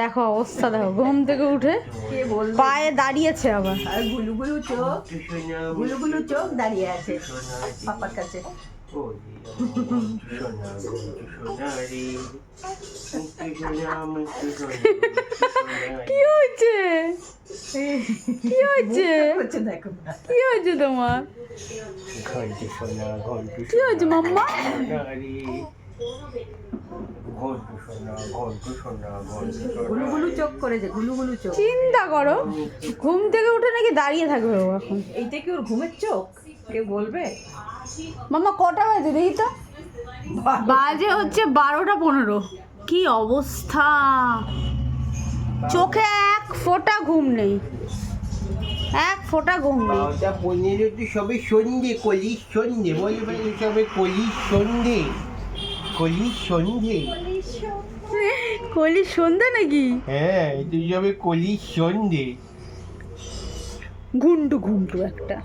দেখো অবস্থা দেখো ঘুম থেকে উঠে পায়ে দাঁড়িয়েছে আবার। আর গুলু গুলু চোখ সোনা গুলু গুলু চোখ দাঁড়িয়ে আছে পাপার কাছে। কি হয়েছে? কি হয়েছে? কি হয়েছে তোমার? কি হয়েছে মাম্মা? চোখ করেছে চোখ। চিন্তা করো ঘুম থেকে উঠে নাকি দাঁড়িয়ে থাকবে ও এখন? এইটা কি ওর ঘুমের চোখ? কেউ বলবে? মাম্মা কটা হয়েছে দেখি তো? বাজে হচ্ছে বারোটা পনেরো। কি অবস্থা? চোখে এক ফোঁটা ঘুম নেই। এক ফোঁটা ঘুম নেই। বারোটা পনেরো তো সবে সন্ধে কলির সন্ধে বলবে বলে সবে কলির সন্ধে। কলির সন্ধে কলি সন্ধে নাকি? হ্যাঁ তুই যাবে কলির সন্ধে ঘুন্টু ঘুন্টু একটা।